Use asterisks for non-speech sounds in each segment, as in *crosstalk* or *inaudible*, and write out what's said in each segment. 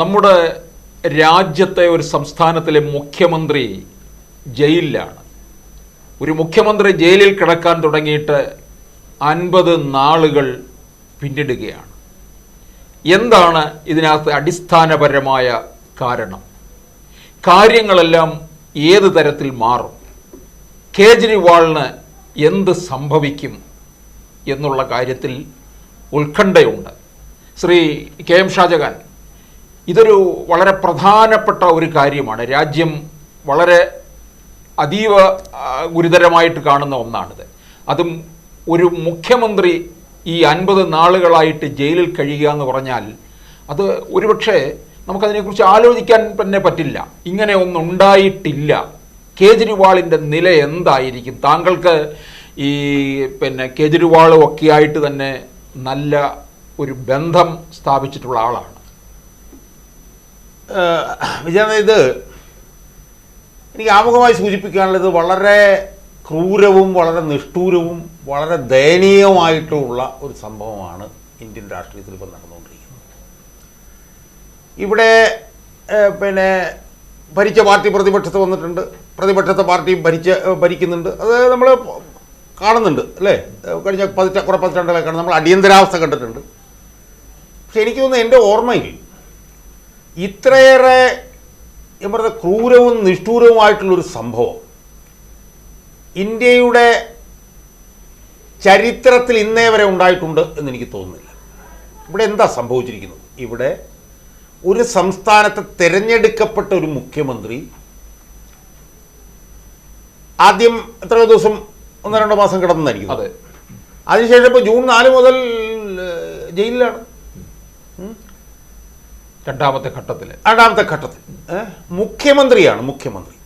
നമ്മുടെ രാജ്യത്തെ ഒരു സംസ്ഥാനത്തിലെ മുഖ്യമന്ത്രി ജയിലിലാണ്. ഒരു മുഖ്യമന്ത്രി ജയിലിൽ കിടക്കാൻ തുടങ്ങിയിട്ട് അൻപത് നാളുകൾ പിന്നിടുകയാണ്. എന്താണ് ഇതിനകത്ത് അടിസ്ഥാനപരമായ കാരണം? കാര്യങ്ങളെല്ലാം ഏത് തരത്തിൽ മാറും? കേജ്രിവാളിന് എന്ത് സംഭവിക്കും എന്നുള്ള കാര്യത്തിൽ ഉത്കണ്ഠയുണ്ട്. ശ്രീ കെ എം ഷാജഹാൻ ഇതൊരു വളരെ പ്രധാനപ്പെട്ട ഒരു കാര്യമാണ്. രാജ്യം വളരെ അതീവ ഗുരുതരമായിട്ട് കാണുന്ന ഒന്നാണിത്. അതും ഒരു മുഖ്യമന്ത്രി ഈ അൻപത് നാളുകളായിട്ട് ജയിലിൽ കഴിയുക എന്ന് പറഞ്ഞാൽ അത് ഒരുപക്ഷെ നമുക്കതിനെക്കുറിച്ച് ആലോചിക്കാൻ തന്നെ പറ്റില്ല. ഇങ്ങനെ ഒന്നും ഉണ്ടായിട്ടില്ല കേജ്രിവാളിന്റെ നില എന്തായിരിക്കും? താങ്കൾക്ക് ഈ പിന്നെ കേജ്രിവാളും ഒക്കെ ആയിട്ട് തന്നെ നല്ല ഒരു ബന്ധം സ്ഥാപിച്ചിട്ടുള്ള ആളാണ്. വിജയന ഇത് എനിക്ക് ആമുഖമായി സൂചിപ്പിക്കാനുള്ളത് വളരെ ക്രൂരവും വളരെ നിഷ്ഠൂരവും വളരെ ദയനീയവുമായിട്ടുള്ള ഒരു സംഭവമാണ് ഇന്ത്യൻ രാഷ്ട്രീയത്തിൽ ഇപ്പം നടന്നുകൊണ്ടിരിക്കുന്നത്. ഇവിടെ പിന്നെ ഭരിച്ച പാർട്ടി പ്രതിപക്ഷത്ത് വന്നിട്ടുണ്ട്. പ്രതിപക്ഷത്തെ പാർട്ടി ഭരിച്ച ഭരിക്കുന്നുണ്ട്. അത് നമ്മൾ കാണുന്നുണ്ട് അല്ലേ? കഴിഞ്ഞ പതിറ്റ കുറേ പതിറ്റാണ്ടുകളൊക്കെ നമ്മൾ അടിയന്തരാവസ്ഥ കണ്ടിട്ടുണ്ട്. പക്ഷെ എനിക്ക് തോന്നുന്നു എന്റെ ഓർമ്മയിൽ ഇത്രയേറെ ഞാൻ പറഞ്ഞ ക്രൂരവും നിഷ്ഠൂരവുമായിട്ടുള്ളൊരു സംഭവം. ഇന്ത്യയുടെ ചരിത്രത്തിൽ ഇന്നേ വരെ ഉണ്ടായിട്ടുണ്ട് എന്ന് എനിക്ക് തോന്നുന്നില്ല. ഇവിടെ എന്താ സംഭവിച്ചിരിക്കുന്നത്? ഇവിടെ ഒരു സംസ്ഥാനത്തെ തിരഞ്ഞെടുക്കപ്പെട്ട ഒരു മുഖ്യമന്ത്രി ആദ്യം എത്ര ദിവസം ഒന്നോ രണ്ടോ മാസം കിടന്നായിരിക്കും. അതെ. അതിനുശേഷം ഇപ്പോൾ ജൂൺ നാല് മുതൽ ജയിലിലാണ്. രണ്ടാമത്തെ ഘട്ടത്തിൽ രണ്ടാമത്തെ ഘട്ടത്തിൽ. മുഖ്യമന്ത്രിയാണ് മുഖ്യമന്ത്രി.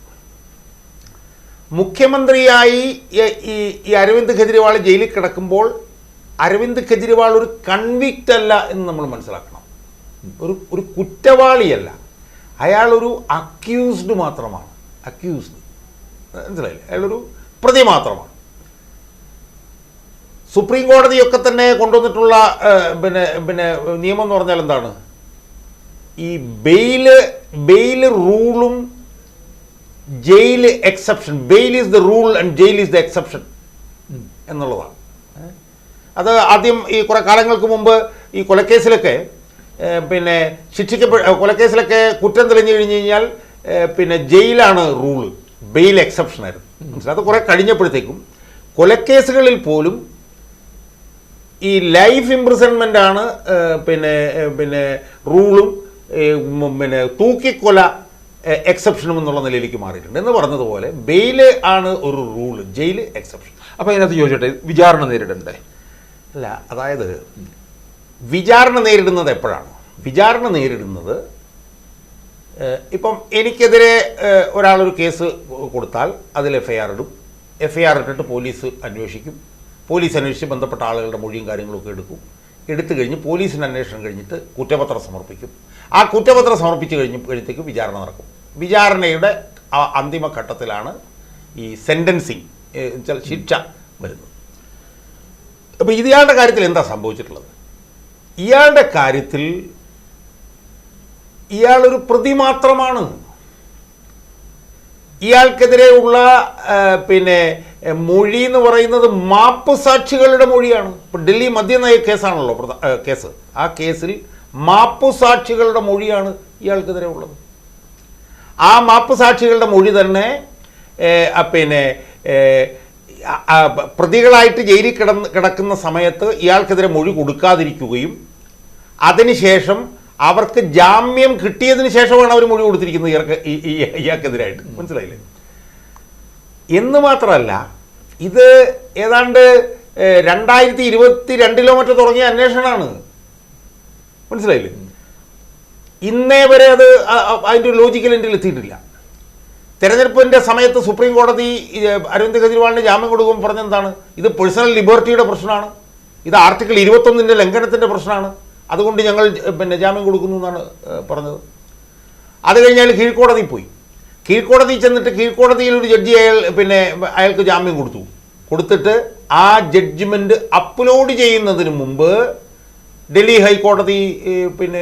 മുഖ്യമന്ത്രിയായി ഈ- ഈ അരവിന്ദ് കെജ്രിവാൾ ജയിലിൽ കിടക്കുമ്പോൾ അരവിന്ദ് കെജ്രിവാൾ ഒരു കൺവിക്റ്റ് അല്ല എന്ന് നമ്മൾ മനസ്സിലാക്കണം. ഒരു ഒരു കുറ്റവാളിയല്ല. അയാൾ ഒരു അക്യൂസ്ഡ് മാത്രമാണ്. അക്യൂസ്ഡ് മനസ്സിലായില്ലേ? അയാളൊരു പ്രതി മാത്രമാണ്. സുപ്രീം കോടതിയൊക്കെ തന്നെ കൊണ്ടുവന്നിട്ടുള്ള പിന്നെ പിന്നെ നിയമം എന്ന് പറഞ്ഞാൽ എന്താണ്? ഈ bail bail റൂളും jail exception bail is the rule and jail is the exception എന്നുള്ളതാണ്? അത് ആദ്യം ഈ കുറേ കാലങ്ങൾക്ക് മുമ്പ് ഈ കൊലക്കേസിലൊക്കെ പിന്നെ ശിക്ഷിക്കപ്പെ കൊലക്കേസിലൊക്കെ കുറ്റം തെളിഞ്ഞു കഴിഞ്ഞ് കഴിഞ്ഞാൽ പിന്നെ ജയിലാണ് റൂൾ. ബെയിൽ എക്സെപ്ഷൻ ആയിരുന്നു. മനസ്സിലായി അത് കുറേ കഴിഞ്ഞപ്പോഴത്തേക്കും കൊലക്കേസുകളിൽ പോലും ഈ ലൈഫ് ഇംപ്രിസൺമെന്റ് ആണ് പിന്നെ പിന്നെ റൂളും പിന്നെ തൂക്കിക്കൊല എക്സെപ്ഷനും എന്നുള്ള നിലയിലേക്ക് മാറിയിട്ടുണ്ട്. എന്ന് പറഞ്ഞതുപോലെ ബെയിൽ ആണ് ഒരു റൂൾ ജയിൽ എക്സെപ്ഷൻ അപ്പോൾ അതിനകത്ത് ചോദിച്ചോട്ടെ വിചാരണ നേരിടണ്ടേ? അല്ല അതായത് വിചാരണ നേരിടുന്നത് എപ്പോഴാണ്? വിചാരണ നേരിടുന്നത് ഇപ്പം എനിക്കെതിരെ ഒരാളൊരു കേസ് കൊടുത്താൽ അതിൽ എഫ് ഐ ആർ ഇടും. എഫ് ഐ ആർ ഇട്ടിട്ട് പോലീസ് അന്വേഷിക്കും. പോലീസ് അന്വേഷിച്ച് ബന്ധപ്പെട്ട ആളുകളുടെ മൊഴിയും കാര്യങ്ങളൊക്കെ എടുക്കും. എടുത്തു കഴിഞ്ഞ് പോലീസിന് അന്വേഷണം കഴിഞ്ഞിട്ട് കുറ്റപത്രം സമർപ്പിക്കും. ആ കുറ്റപത്രം സമർപ്പിച്ചു കഴിഞ്ഞപ്പോഴത്തേക്ക് വിചാരണ നടക്കും. വിചാരണയുടെ ആ അന്തിമ ഘട്ടത്തിലാണ് ഈ സെന്റൻസിങ് ശിക്ഷ വരുന്നത്. അപ്പോൾ ഇയാളുടെ കാര്യത്തിൽ എന്താ സംഭവിച്ചിട്ടുള്ളത്? ഇയാളുടെ കാര്യത്തിൽ ഇയാളൊരു പ്രതി മാത്രമാണ്. ഇയാൾക്കെതിരെയുള്ള പിന്നെ മൊഴി എന്ന് പറയുന്നത് മാപ്പ് സാക്ഷികളുടെ മൊഴിയാണ്. ഇപ്പം ഡൽഹി മദ്യനയ കേസാണല്ലോ കേസ്. ആ കേസിൽ മാപ്പ് സാക്ഷികളുടെ മൊഴിയാണ് ഇയാൾക്കെതിരെ ഉള്ളത്. ആ മാപ്പ് സാക്ഷികളുടെ മൊഴി തന്നെ പിന്നെ പ്രതികളായിട്ട് ജയിലിൽ കിടന്ന് കിടക്കുന്ന സമയത്ത് ഇയാൾക്കെതിരെ മൊഴി കൊടുക്കാതിരിക്കുകയും അതിനുശേഷം അവർക്ക് ജാമ്യം കിട്ടിയതിന് ശേഷമാണ് അവർ മൊഴി കൊടുത്തിരിക്കുന്നത് ഇയാൾക്ക് ഇയാൾക്കെതിരായിട്ട്. മനസ്സിലായില്ലേ? എന്ന് മാത്രമല്ല ഇത് ഏതാണ്ട് രണ്ടായിരത്തി ഇരുപത്തി രണ്ടിലോ മറ്റോ തുടങ്ങിയ അന്വേഷണമാണ്. മനസ്സിലായില്ലേ? ഇന്നേ വരെ അത് അതിന്റെ ലോജിക്കൽ എന്റെ എത്തിയിട്ടില്ല. തെരഞ്ഞെടുപ്പിന്റെ സമയത്ത് സുപ്രീം കോടതി അരവിന്ദ് കെജ്രിവാളിന് ജാമ്യം കൊടുക്കുമ്പോൾ പറഞ്ഞെന്താണ്? ഇത് പേഴ്സണൽ ലിബർട്ടിയുടെ പ്രശ്നമാണ്. ഇത് ആർട്ടിക്കിൾ ഇരുപത്തൊന്നിന്റെ ലംഘനത്തിന്റെ പ്രശ്നമാണ്. അതുകൊണ്ട് ഞങ്ങൾ പിന്നെ ജാമ്യം കൊടുക്കുന്നു എന്നാണ് പറഞ്ഞത്. അത് കഴിഞ്ഞാൽ കീഴ്ക്കോടതി പോയി. കീഴ്ക്കോടതി ചെന്നിട്ട് കീഴ്ക്കോടതിയിൽ ഒരു ജഡ്ജി അയാൾ പിന്നെ അയാൾക്ക് ജാമ്യം കൊടുത്തു. കൊടുത്തിട്ട് ആ ജഡ്ജ്മെന്റ് അപ്ലോഡ് ചെയ്യുന്നതിന് മുമ്പ് ഡൽഹി ഹൈക്കോടതി പിന്നെ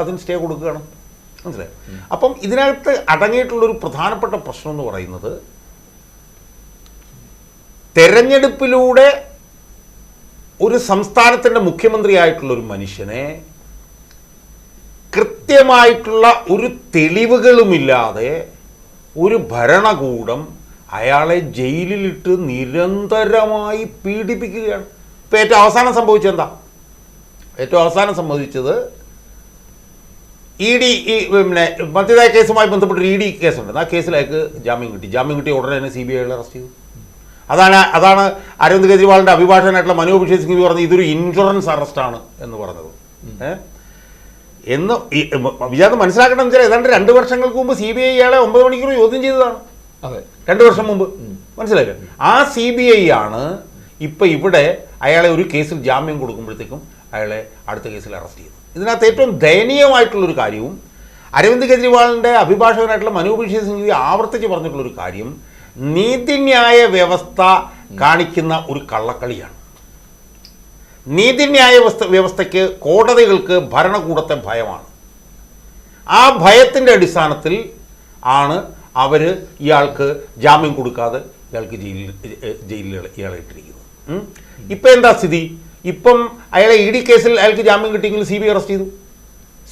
അതിന് സ്റ്റേ കൊടുക്കുകയാണ്. മനസ്സിലായി? അപ്പം ഇതിനകത്ത് അടങ്ങിയിട്ടുള്ളൊരു പ്രധാനപ്പെട്ട പ്രശ്നം എന്ന് പറയുന്നത് തെരഞ്ഞെടുപ്പിലൂടെ ഒരു സംസ്ഥാനത്തിന്റെ മുഖ്യമന്ത്രിയായിട്ടുള്ള ഒരു മനുഷ്യനെ കൃത്യമായിട്ടുള്ള ഒരു തെളിവുകളുമില്ലാതെ ഒരു ഭരണകൂടം അയാളെ ജയിലിലിട്ട് നിരന്തരമായി പീഡിപ്പിക്കുകയാണ്. ഇപ്പം ഏറ്റവും അവസാനം സംഭവിച്ചത് എന്താ? ഏറ്റവും അവസാനം സംബന്ധിച്ചത് ഇ ഡി ഈ പിന്നെ മധ്യതായ കേസുമായി ബന്ധപ്പെട്ട് ഇ ഡി കേസുണ്ട്. ആ കേസിൽ അയാൾക്ക് ജാമ്യം കിട്ടി. ജാമ്യം കിട്ടിയ ഉടനെ തന്നെ സി ബി ഐകളെ അറസ്റ്റ് ചെയ്തു. അതാണ് അതാണ് അരവിന്ദ് കെജ്രിവാളിന്റെ അഭിഭാഷകനായിട്ടുള്ള മനു അഭിഷേക് സിംഗ് പറഞ്ഞത് ഇതൊരു ഇൻഷുറൻസ് അറസ്റ്റാണ് എന്ന് പറഞ്ഞത്. എന്ന് വിചാരം മനസ്സിലാക്കണം വെച്ചാൽ ഏതാണ്ട് രണ്ട് വർഷങ്ങൾക്ക് മുമ്പ് സി ബി ഐ ഇയാളെ ഒമ്പത് മണിക്കൂർ ചോദ്യം ചെയ്തതാണ്. അതെ. രണ്ട് വർഷം മുമ്പ്. മനസ്സിലായില്ലേ? ആ സി ബി ഐ ആണ് ഇപ്പം ഇവിടെ അയാളെ ഒരു കേസിൽ ജാമ്യം കൊടുക്കുമ്പോഴത്തേക്കും അയാളെ അടുത്ത കേസിൽ അറസ്റ്റ് ചെയ്തു. ഇതിനകത്ത് ഏറ്റവും ദയനീയമായിട്ടുള്ളൊരു കാര്യവും അരവിന്ദ് കെജ്രിവാളിന്റെ അഭിഭാഷകനായിട്ടുള്ള മനു അഭിഷേക് സിംഗ്വി ആവർത്തിച്ച് പറഞ്ഞിട്ടുള്ളൊരു കാര്യം നീതിന്യായ വ്യവസ്ഥ കാണിക്കുന്ന ഒരു കള്ളക്കളിയാണ്. നീതിന്യായ വ്യവസ്ഥ വ്യവസ്ഥയ്ക്ക് കോടതികൾക്ക് ഭരണകൂടത്തെ ഭയമാണ്. ആ ഭയത്തിന്റെ അടിസ്ഥാനത്തിൽ ആണ് അവർ ഇയാൾക്ക് ജാമ്യം കൊടുക്കാതെ ഇയാൾക്ക് ജയിലിൽ ജയിലിൽ ഇയാളെ ഇട്ടിരിക്കുന്നത്. ഇപ്പം എന്താ സ്ഥിതി? ഇപ്പം അയാളെ ഇ ഡി കേസിൽ അയാൾക്ക് ജാമ്യം കിട്ടിയെങ്കിൽ സി ബി ഐ അറസ്റ്റ് ചെയ്തു.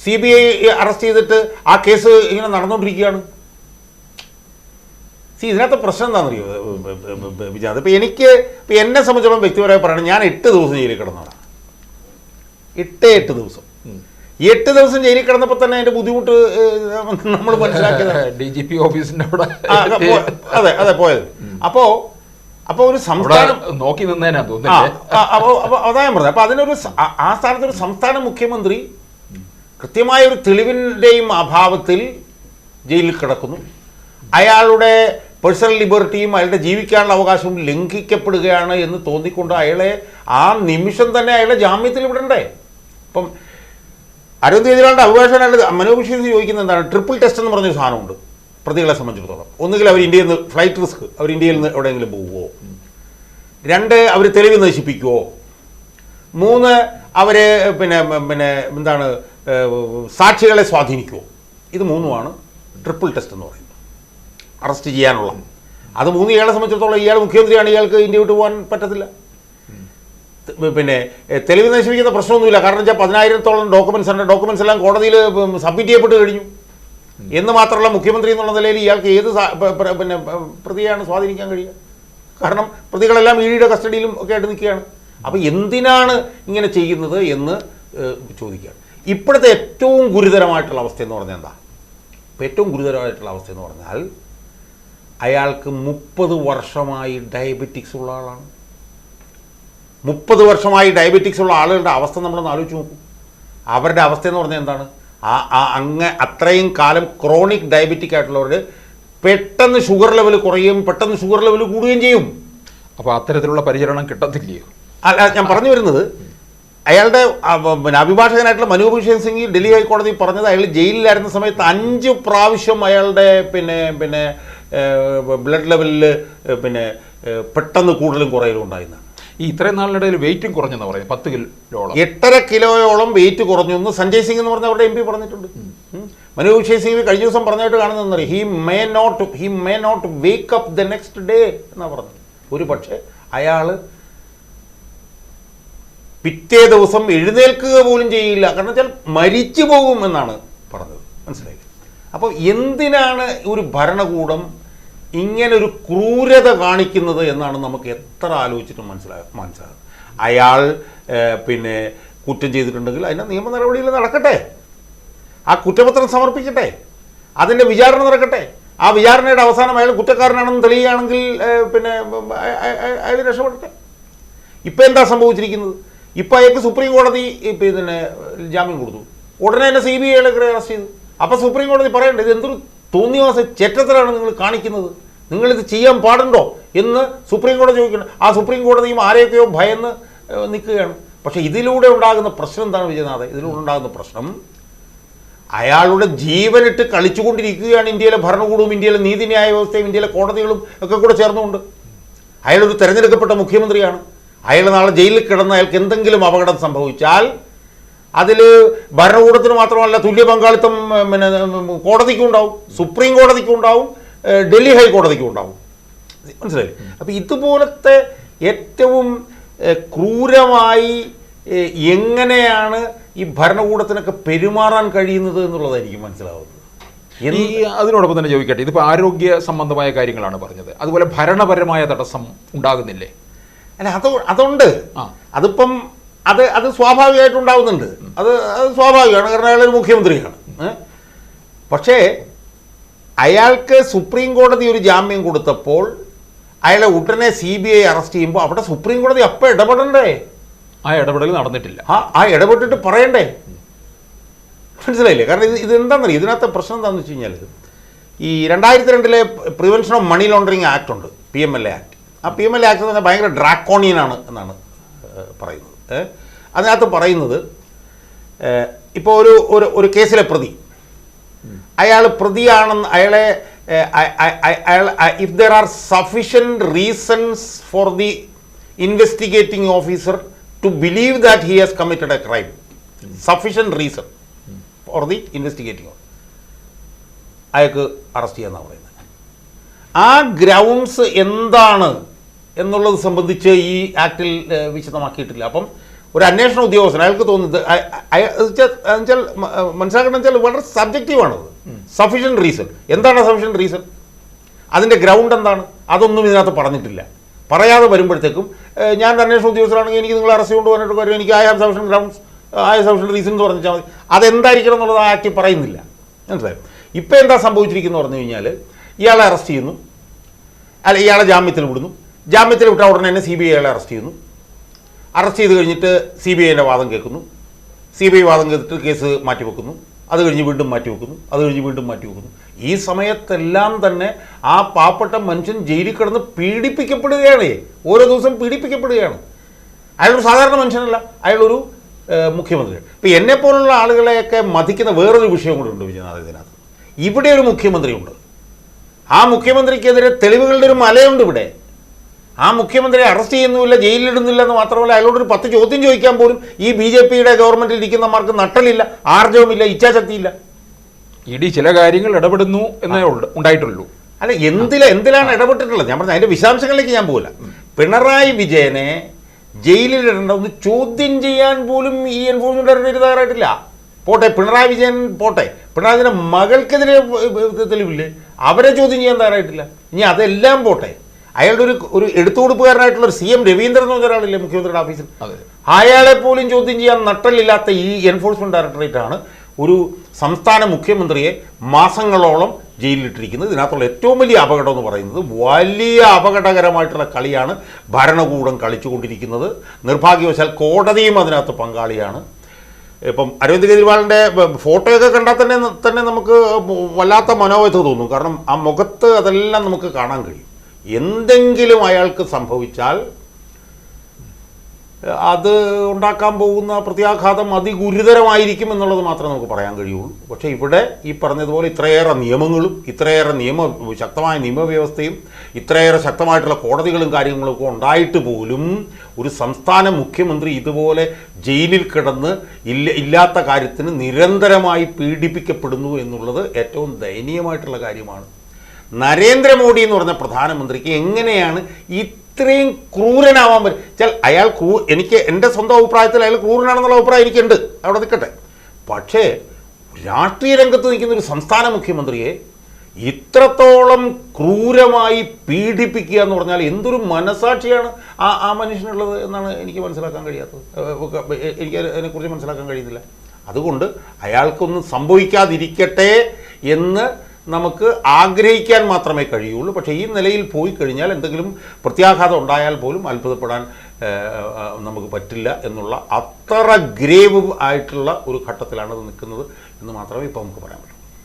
സി ബി ഐ അറസ്റ്റ് ചെയ്തിട്ട് ആ കേസ് ഇങ്ങനെ നടന്നുകൊണ്ടിരിക്കുകയാണ്. സി ഇതിനകത്ത് പ്രശ്നം എന്താണെന്നറിയോ? വിചാരം ഇപ്പം എനിക്ക് ഇപ്പം എന്നെ സംബന്ധിച്ചോളം വ്യക്തിപരമായി പറയണം ഞാൻ എട്ട് ദിവസം ജയിലിൽ കിടന്നതാണ് എട്ടേ എട്ട് ദിവസം. എട്ട് ദിവസം ജയിലിൽ കിടന്നപ്പോൾ തന്നെ അതിന്റെ ബുദ്ധിമുട്ട് നമ്മൾ മനസ്സിലാക്കിയതാണ്. *laughs* ഡി ജി പി ഓഫീസിന്റെ അവിടെ അതെ, അതെ പോയത്. അപ്പോ അപ്പോ ഒരു സംസ്ഥാനം നോക്കി നിന്നേനാ തോന്നുന്നത് അതാ ഞാൻ പറഞ്ഞത്. അപ്പൊ അതിനൊരു ആ- സ്ഥാനത്ത് ഒരു സംസ്ഥാന മുഖ്യമന്ത്രി കൃത്യമായ ഒരു തെളിവിന്റെയും അഭാവത്തിൽ ജയിലിൽ കിടക്കുന്നു. അയാളുടെ പേഴ്സണൽ ലിബർട്ടിയും അയാളുടെ ജീവിക്കാനുള്ള അവകാശവും ലംഘിക്കപ്പെടുകയാണ് എന്ന് തോന്നിക്കൊണ്ട് അയാളെ ആ നിമിഷം തന്നെ അയാളെ ജാമ്യത്തിൽ വിടണ്ടേ? അപ്പം അരവിന്ദ് കെജ്രിവാളിന്റെ അഭിഭാഷകനായിട്ട് മനോഭിഷേക് ചോദിക്കുന്നത് എന്താണ്? ട്രിപ്പിൾ ടെസ്റ്റ് എന്ന് പറഞ്ഞൊരു സാധനമുണ്ട്. പ്രതികളെ സംബന്ധിച്ചിടത്തോളം. ഒന്നുകിൽ അവർ ഇന്ത്യയിൽ നിന്ന് ഫ്ലൈറ്റ് റിസ്ക് അവർ ഇന്ത്യയിൽ നിന്ന് എവിടെയെങ്കിലും പോവുമോ രണ്ട് അവർ തെളിവ് നശിപ്പിക്കുമോ മൂന്ന് അവർ പിന്നെ പിന്നെ എന്താണ് സാക്ഷികളെ സ്വാധീനിക്കുമോ ഇത് മൂന്നുമാണ് ട്രിപ്പിൾ ടെസ്റ്റ് എന്ന് പറയുന്നത്. അറസ്റ്റ് ചെയ്യാനുള്ള. അത് മൂന്ന് ഇയാളെ സംബന്ധിച്ചിടത്തോളം ഇയാൾ മുഖ്യമന്ത്രിയാണ് ഇയാൾക്ക് ഇന്ത്യ വിട്ട് പോകാൻ പറ്റത്തില്ല. പിന്നെ തെളിവ് നശിപ്പിക്കുന്ന പ്രശ്നമൊന്നുമില്ല. കാരണം വെച്ചാൽ പതിനായിരത്തോളം ഡോക്യുമെന്റ്സ് ഉണ്ട്. ഡോക്യുമെന്റ്സ് എല്ലാം കോടതിയിൽ സബ്മിറ്റ് ചെയ്യപ്പെട്ട് കഴിഞ്ഞു. എന്ന് മാത്രമല്ല മുഖ്യമന്ത്രി എന്നുള്ള നിലയിൽ ഇയാൾക്ക് ഏത് പിന്നെ പ്രതിയാണ് സ്വാധീനിക്കാൻ കഴിയുക? കാരണം പ്രതികളെല്ലാം ഇഡിയുടെ കസ്റ്റഡിയിലും ഒക്കെ ആയിട്ട് നിൽക്കുകയാണ്. അപ്പോൾ എന്തിനാണ് ഇങ്ങനെ ചെയ്യുന്നത് എന്ന് ചോദിക്കുകയാണ്. ഇപ്പോഴത്തെ ഏറ്റവും ഗുരുതരമായിട്ടുള്ള അവസ്ഥ എന്ന് പറഞ്ഞാൽ എന്താ? ഏറ്റവും ഗുരുതരമായിട്ടുള്ള അവസ്ഥ എന്ന് പറഞ്ഞാൽ അയാൾക്ക് മുപ്പത് വർഷമായി ഡയബറ്റിക്സ് ഉള്ള ആളാണ്. മുപ്പത് വർഷമായി ഡയബറ്റിക്സ് ഉള്ള ആളുകളുടെ അവസ്ഥ നമ്മളൊന്ന് ആലോചിച്ച് നോക്കൂ. അവരുടെ അവസ്ഥ എന്ന് പറഞ്ഞാൽ എന്താണ്? ആ ആ അങ്ങ് അത്രയും കാലം ക്രോണിക് ഡയബറ്റിക് ആയിട്ടുള്ളവർ പെട്ടെന്ന് ഷുഗർ ലെവൽ കുറയുകയും പെട്ടെന്ന് ഷുഗർ ലെവൽ കൂടുകയും ചെയ്യും. അപ്പോൾ അത്തരത്തിലുള്ള പരിചരണം കിട്ടത്തില്ലയോ? അല്ല ഞാൻ പറഞ്ഞു വരുന്നത് അയാളുടെ പിന്നെ അഭിഭാഷകനായിട്ടുള്ള മനു അഭിഷേക് സിംഗ് ഡൽഹി ഹൈക്കോടതി പറഞ്ഞത് അയാൾ ജയിലിലായിരുന്ന സമയത്ത് അഞ്ച് പ്രാവശ്യം അയാളുടെ പിന്നെ പിന്നെ ബ്ലഡ് ലെവലിൽ പിന്നെ പെട്ടെന്ന് കൂടുതലും കുറയലും ഉണ്ടായിരുന്നതാണ് ഈ ഇത്രയും നാളിനിടയിൽ വെയിറ്റും കുറഞ്ഞെന്ന് പറയുന്നത്? പത്ത് കിലോളം എട്ടര കിലോയോളം വെയിറ്റ് കുറഞ്ഞു എന്ന് സഞ്ജയ് സിംഗ് എന്ന് പറഞ്ഞ അവരുടെ എം പി പറഞ്ഞിട്ടുണ്ട്. ഉം. മനു അഭിഷേക് സിംഗ് കഴിഞ്ഞ ദിവസം പറഞ്ഞായിട്ട് കാണുന്നത് he may not he may not wake up the next day എന്നാണ് പറഞ്ഞത്. ഒരു പക്ഷേ അയാൾ പിറ്റേ ദിവസം എഴുന്നേൽക്കുക പോലും ചെയ്യില്ല. കാരണം വെച്ചാൽ മരിച്ചു പോകും എന്നാണ് പറഞ്ഞത്. മനസ്സിലായി അപ്പോൾ എന്തിനാണ് ഒരു ഭരണകൂടം ഇങ്ങനെ ഒരു ക്രൂരത കാണിക്കുന്നത് എന്നാണ് നമുക്ക് എത്ര ആലോചിച്ചിട്ടും മനസ്സിലാ മനസ്സിലാകുന്നത്. അയാൾ പിന്നെ കുറ്റം ചെയ്തിട്ടുണ്ടെങ്കിൽ അതിന്റെ നിയമ നടപടിയിൽ നടക്കട്ടെ. ആ കുറ്റപത്രം സമർപ്പിക്കട്ടെ. അതിന്റെ വിചാരണ നടക്കട്ടെ. ആ വിചാരണയുടെ അവസാനം അയാൾ കുറ്റക്കാരനാണെന്ന് തെളിയുകയാണെങ്കിൽ പിന്നെ അയ- അയ- അയ- അയാൾ രക്ഷപ്പെടട്ടെ. ഇപ്പം എന്താ സംഭവിച്ചിരിക്കുന്നത്? ഇപ്പം അയാൾക്ക് സുപ്രീം കോടതി പിന്നെ ജാമ്യം കൊടുത്തു. ഉടനെ തന്നെ സി ബി ഐയുടെ അറസ്റ്റ് ചെയ്തു. അപ്പം സുപ്രീം കോടതി പറയണ്ടേ ഇത് എന്തൊരു തോന്നിയവാസ ചേറ്റത്തിലാണ് നിങ്ങൾ കാണിക്കുന്നത്. നിങ്ങളിത് ചെയ്യാൻ പാടുണ്ടോ എന്ന് സുപ്രീം കോടതി ചോദിക്കണം. ആ സുപ്രീം കോടതിയും ആരെയൊക്കെയോ ഭയന്ന് നിൽക്കുകയാണ്. പക്ഷേ ഇതിലൂടെ ഉണ്ടാകുന്ന പ്രശ്നം എന്താണ് വിജയനാഥ്? ഇതിലൂടെ ഉണ്ടാകുന്ന പ്രശ്നം അയാളുടെ ജീവനിട്ട് കളിച്ചുകൊണ്ടിരിക്കുകയാണ് ഇന്ത്യയിലെ ഭരണകൂടവും ഇന്ത്യയിലെ നീതിന്യായ വ്യവസ്ഥയും ഇന്ത്യയിലെ കോടതികളും ഒക്കെ കൂടെ ചേർന്നുകൊണ്ട്. അയാളൊരു തിരഞ്ഞെടുക്കപ്പെട്ട മുഖ്യമന്ത്രിയാണ്. അയാൾ നാളെ ജയിലിൽ കിടന്ന് അയാൾക്ക് എന്തെങ്കിലും അപകടം സംഭവിച്ചാൽ അതിൽ ഭരണകൂടത്തിന് മാത്രമല്ല തുല്യ പങ്കാളിത്തം പിന്നെ കോടതിക്കും ഉണ്ടാവും സുപ്രീം കോടതിക്കും ഉണ്ടാവും ഡൽഹി ഹൈക്കോടതിക്കും ഉണ്ടാവും. മനസ്സിലായി അപ്പം ഇതുപോലത്തെ ഏറ്റവും ക്രൂരമായി എങ്ങനെയാണ് ഈ ഭരണകൂടത്തിനൊക്കെ പെരുമാറാൻ കഴിയുന്നത് എന്നുള്ളതായിരിക്കും മനസ്സിലാവുന്നത്. ഈ അതിനോടൊപ്പം തന്നെ ചോദിക്കട്ടെ ഇതിപ്പോൾ ആരോഗ്യ സംബന്ധമായ കാര്യങ്ങളാണ് പറഞ്ഞത്. അതുപോലെ ഭരണപരമായ തടസ്സം ഉണ്ടാകുന്നില്ലേ? അല്ല അത് അതുണ്ട്. ആ. അതിപ്പം അത് അത് സ്വാഭാവികമായിട്ട് ഉണ്ടാവുന്നുണ്ട് അത് അത് സ്വാഭാവികമാണ്. കാരണം അയാളൊരു മുഖ്യമന്ത്രിയാണ്. പക്ഷേ അയാൾക്ക് സുപ്രീം കോടതി ഒരു ജാമ്യം കൊടുത്തപ്പോൾ അയാളെ ഉടനെ സി ബി ഐ അറസ്റ്റ് ചെയ്യുമ്പോൾ അവിടെ സുപ്രീം കോടതി അപ്പം ഇടപെടണ്ടേ? ആ ഇടപെടൽ നടന്നിട്ടില്ല. ആ ആ ഇടപെട്ടിട്ട് പറയണ്ടേ? മനസ്സിലായില്ലേ? കാരണം ഇത് ഇത് എന്താണെന്നറിയാം ഇതിനകത്തെ പ്രശ്നം എന്താണെന്ന് വെച്ച് കഴിഞ്ഞാൽ ഈ രണ്ടായിരത്തി രണ്ടിലെ prevention of money laundering act ഉണ്ട്. P M L A act. ആ P M L A act എന്ന് പറഞ്ഞാൽ ഭയങ്കര ഡ്രാക്കോണിയനാണ് എന്നാണ് പറയുന്നത്? അതിനകത്ത് പറയുന്നത് ഇപ്പോൾ ഒരു ഒരു ഒരു കേസിലെ പ്രതി. അയാൾ പ്രതിയാണെന്ന് അയാളെ അയാൾ if there are sufficient reasons for the investigating officer to believe that he has committed a crime sufficient reason for the investigating അയാൾക്ക് അറസ്റ്റ് ചെയ്യാന്നാണ് പറയുന്നത്. ആ ഗ്രൗണ്ട്സ് എന്താണ് എന്നുള്ളത് സംബന്ധിച്ച് ഈ ആക്ടിൽ വിശദമാക്കിയിട്ടില്ല. അപ്പം ഒരു അന്വേഷണ ഉദ്യോഗസ്ഥൻ അയാൾക്ക് തോന്നുന്നത് വെച്ചാൽ- മനസ്സിലാക്കണം വെച്ചാൽ വളരെ സബ്ജക്റ്റീവാണത് സഫീഷ്യന്റ് റീസൺ എന്താണ് സഫീഷ്യന്റ് റീസൺ അതിന്റെ ഗ്രൗണ്ട് എന്താണ്? അതൊന്നും ഇതിനകത്ത് പറഞ്ഞിട്ടില്ല. പറയാതെ വരുമ്പോഴത്തേക്കും ഞാൻ അന്വേഷണ ഉദ്യോഗസ്ഥരാണെങ്കിൽ എനിക്ക് നിങ്ങൾ അറസ്റ്റ് കൊണ്ടുപോകാനായിട്ട് കാര്യം എനിക്ക് I have sufficient grounds I sufficient reason എന്ന് പറഞ്ഞാൽ മതി. അതെന്തായിരിക്കണം എന്നുള്ളത് ആ ആക്ട് പറയുന്നില്ല. മനസ്സിലായോ? ഇപ്പോൾ എന്താ സംഭവിച്ചിരിക്കുന്നു പറഞ്ഞു കഴിഞ്ഞാൽ ഇയാളെ അറസ്റ്റ് ചെയ്യുന്നു. അല്ല ഇയാളെ ജാമ്യത്തിൽ വിടുന്നു. ജാമ്യത്തിൽ വിട്ട ഉടനെ തന്നെ സി ബി ഐ അയാളെ അറസ്റ്റ് ചെയ്യുന്നു. അറസ്റ്റ് ചെയ്ത് കഴിഞ്ഞിട്ട് സി ബി ഐന്റെ വാദം കേൾക്കുന്നു. സി ബി ഐ വാദം കേട്ടിട്ട് കേസ് മാറ്റിവെക്കുന്നു. അത് കഴിഞ്ഞ് വീണ്ടും മാറ്റിവെക്കുന്നു. അത് കഴിഞ്ഞ് വീണ്ടും മാറ്റിവെക്കുന്നു. ഈ സമയത്തെല്ലാം തന്നെ ആ പാവപ്പെട്ട മനുഷ്യൻ ജയിലിൽ കിടന്ന് പീഡിപ്പിക്കപ്പെടുകയാണ്. ഓരോ ദിവസം പീഡിപ്പിക്കപ്പെടുകയാണ്. അയാളൊരു സാധാരണ മനുഷ്യനല്ല. അയാളൊരു മുഖ്യമന്ത്രി. ഇപ്പം എന്നെപ്പോലുള്ള ആളുകളെയൊക്കെ മതിക്കുന്ന വേറൊരു വിഷയം കൂടെ ഉണ്ട് വിജയനാഥ് ഇതിനകത്ത്. ഇവിടെ ഒരു മുഖ്യമന്ത്രിയുണ്ട്. ആ മുഖ്യമന്ത്രിക്കെതിരെ തെളിവുകളുടെ ഒരു മലയുണ്ട് ഇവിടെ. ആ മുഖ്യമന്ത്രിയെ അറസ്റ്റ് ചെയ്യുന്നില്ല ജയിലിലിടുന്നില്ല എന്ന് മാത്രമല്ല അയാളോടൊരു പത്ത് ചോദ്യം ചോദിക്കാൻ പോലും ഈ ബി ജെ പിയുടെ ഗവൺമെന്റിൽ ഇരിക്കുന്നമാർക്ക് നട്ടലില്ല ആർജവുമില്ല ഇച്ഛാശക്തിയില്ല. ഇ ഡി ചില കാര്യങ്ങൾ ഇടപെടുന്നു എന്നേ ഉണ്ടായിട്ടുള്ളൂ. അല്ല എന്തില എന്തിലാണ് ഇടപെട്ടിട്ടുള്ളത്? ഞാൻ പറഞ്ഞ അതിന്റെ വിശദാംശങ്ങളിലേക്ക് ഞാൻ പോകില്ല പിണറായി വിജയനെ ജയിലിലിടേണ്ട ഒന്ന് ചോദ്യം ചെയ്യാൻ പോലും ഈ എൻഫോഴ്സ്മെന്റ് ഡയറക്ടറേറ്റ് തയ്യാറായിട്ടില്ല. പോട്ടെ പിണറായി വിജയൻ പോട്ടെ. പിണറായി വിജയന്റെ മകൾക്കെതിരെ തെളിവില്ലേ? അവരെ ചോദ്യം ചെയ്യാൻ തയ്യാറായിട്ടില്ല. ഇനി അതെല്ലാം പോട്ടെ. അയാളുടെ ഒരു ഒരു എടുത്തുകൊടുപ്പുകാരനായിട്ടുള്ള ഒരു സി എം രവീന്ദ്രൻ എന്ന് പറഞ്ഞ ഒരാളില്ലേ മുഖ്യമന്ത്രിയുടെ ഓഫീസിൽ അയാളെ പോലും ചോദ്യം ചെയ്യാൻ നട്ടലില്ലാത്ത ഈ എൻഫോഴ്സ്മെന്റ് ഡയറക്ടറേറ്റ് ആണ് ഒരു സംസ്ഥാന മുഖ്യമന്ത്രിയെ മാസങ്ങളോളം ജയിലിലിട്ടിരിക്കുന്നത്. ഇതിനകത്തുള്ള ഏറ്റവും വലിയ അപകടം എന്ന് പറയുന്നത് വലിയ അപകടകരമായിട്ടുള്ള കളിയാണ് ഭരണകൂടം കളിച്ചുകൊണ്ടിരിക്കുന്നത്. നിർഭാഗ്യവശാൽ കോടതിയും അതിനകത്ത് പങ്കാളിയാണ്. ഇപ്പം അരവിന്ദ് കെജ്രിവാളിന്റെ ഫോട്ടോയൊക്കെ കണ്ടാൽ തന്നെ തന്നെ നമുക്ക് വല്ലാത്ത മനോവ്യത തോന്നും. കാരണം ആ മുഖത്ത് അതെല്ലാം നമുക്ക് കാണാൻ കഴിയും. എന്തെങ്കിലും അയാൾക്ക് സംഭവിച്ചാൽ അത് ഉണ്ടാക്കാൻ പോകുന്ന പ്രത്യാഘാതം അതിഗുരുതരമായിരിക്കും എന്നുള്ളത് മാത്രമേ നമുക്ക് പറയാൻ കഴിയുള്ളൂ. പക്ഷേ ഇവിടെ ഈ പറഞ്ഞതുപോലെ ഇത്രയേറെ നിയമങ്ങളും ഇത്രയേറെ നിയമ ശക്തമായ നിയമവ്യവസ്ഥയും ഇത്രയേറെ ശക്തമായിട്ടുള്ള കോടതികളും കാര്യങ്ങളും ഒക്കെ ഉണ്ടായിട്ട് പോലും ഒരു സംസ്ഥാന മുഖ്യമന്ത്രി ഇതുപോലെ ജയിലിൽ കിടന്ന് ഇല്ല ഇല്ലാത്ത കാര്യത്തിന് നിരന്തരമായി പീഡിപ്പിക്കപ്പെടുന്നു എന്നുള്ളത് ഏറ്റവും ദയനീയമായിട്ടുള്ള കാര്യമാണ്. നരേന്ദ്രമോദി എന്ന് പറഞ്ഞ പ്രധാനമന്ത്രിക്ക് എങ്ങനെയാണ് ഇത്രയും ക്രൂരനാവാൻ പറ്റും വെച്ചാൽ അയാൾ ക്രൂ എനിക്ക് എന്റെ സ്വന്തം അഭിപ്രായത്തിൽ അയാൾ ക്രൂരനാണെന്നുള്ള അഭിപ്രായം എനിക്കുണ്ട്. അവിടെ നിൽക്കട്ടെ. പക്ഷേ രാഷ്ട്രീയ രംഗത്ത് നിൽക്കുന്ന ഒരു സംസ്ഥാന മുഖ്യമന്ത്രിയെ ഇത്രത്തോളം ക്രൂരമായി പീഡിപ്പിക്കുക എന്ന് പറഞ്ഞാൽ എന്തൊരു മനസാക്ഷിയാണ് ആ ആ മനുഷ്യനുള്ളത് എന്നാണ് എനിക്ക് മനസ്സിലാക്കാൻ കഴിയാത്തത്. എനിക്ക് അതിനെക്കുറിച്ച് മനസ്സിലാക്കാൻ കഴിയുന്നില്ല. അതുകൊണ്ട് അയാൾക്കൊന്നും സംഭവിക്കാതിരിക്കട്ടെ എന്ന് നമുക്ക് ആഗ്രഹിക്കാൻ മാത്രമേ കഴിയുള്ളൂ. പക്ഷേ ഈ നിലയിൽ പോയി കഴിഞ്ഞാൽ എന്തെങ്കിലും പ്രത്യാഘാതം ഉണ്ടായാൽ പോലും അത്ഭുതപ്പെടാൻ നമുക്ക് പറ്റില്ല എന്നുള്ള അത്ര ഗ്രേവ് ആയിട്ടുള്ള ഒരു ഘട്ടത്തിലാണ് ഇത് നിൽക്കുന്നത് എന്ന് മാത്രമേ ഇപ്പോൾ നമുക്ക് പറയാൻ പറ്റൂ.